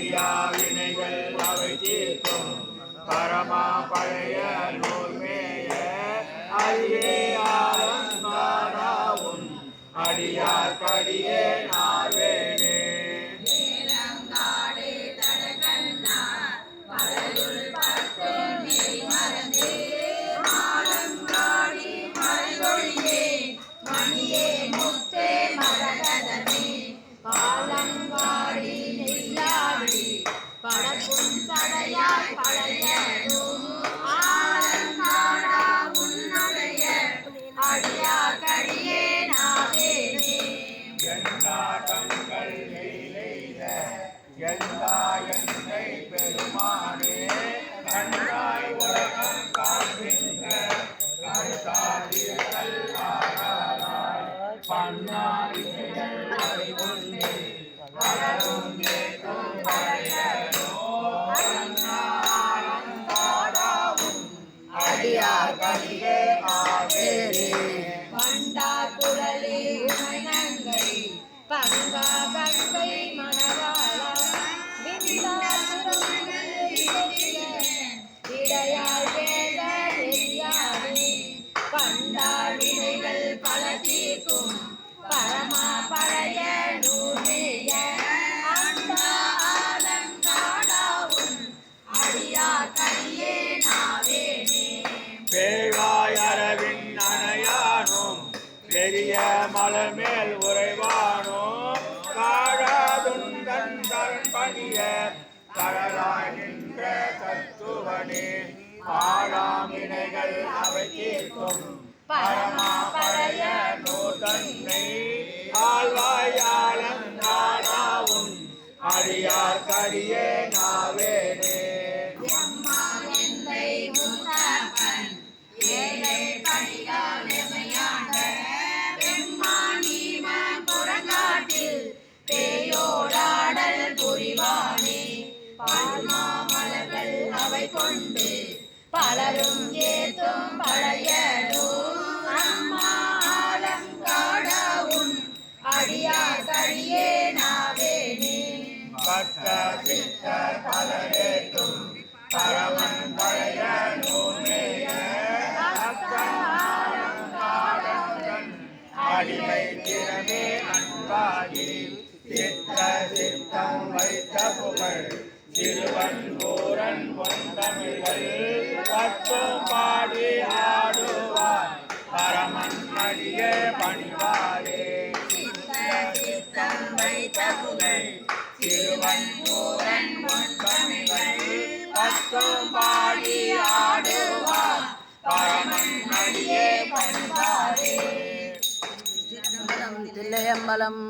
பரியா வினைகள் அவை தீர்க்கும். பரமா பழைய நூல்மேய அரியே ஆலங்காராவும் அடியார் அடியார் கடியே பண்டா குழலி பங்கா கங்கை மணவாளா விந்தாசுரமணில் இடையாள் பெரிய மலர் மேல் உறைவானோ? காழாதுந்தன் தன் பணிய கடலாகின்ற நின்ற தத்துவனே ஆழாமினைகள் அவை தீர்க்கும். பரமா பழைய நூதன்னை ஆழ்வாயாளங்காடாவும் அடியார் கரியே உண்டு பலரும் ஏத்தும் பழையனோ அம்மா காடவும். அடியா கழியே நாவேனே பக்த சித்த பலரேற்றும் பரமன் பழைய நூலேய அடிமை திறமே அன்பாகி. சித்த சித்தம் வைத்த புகழ். திருவன்பூரன் பொந்தமிழ்கள் பத்தும் பாடி ஆடுவார். பரமன் அடிய பணிவாரே. சித்தம் வைத்த புகழ் திருவன்பூரன் பொன்பமிகள் பத்தும் பாடி ஆடுவார். பரமன் அடியே பணிவாரே. தில்லையம்பலம்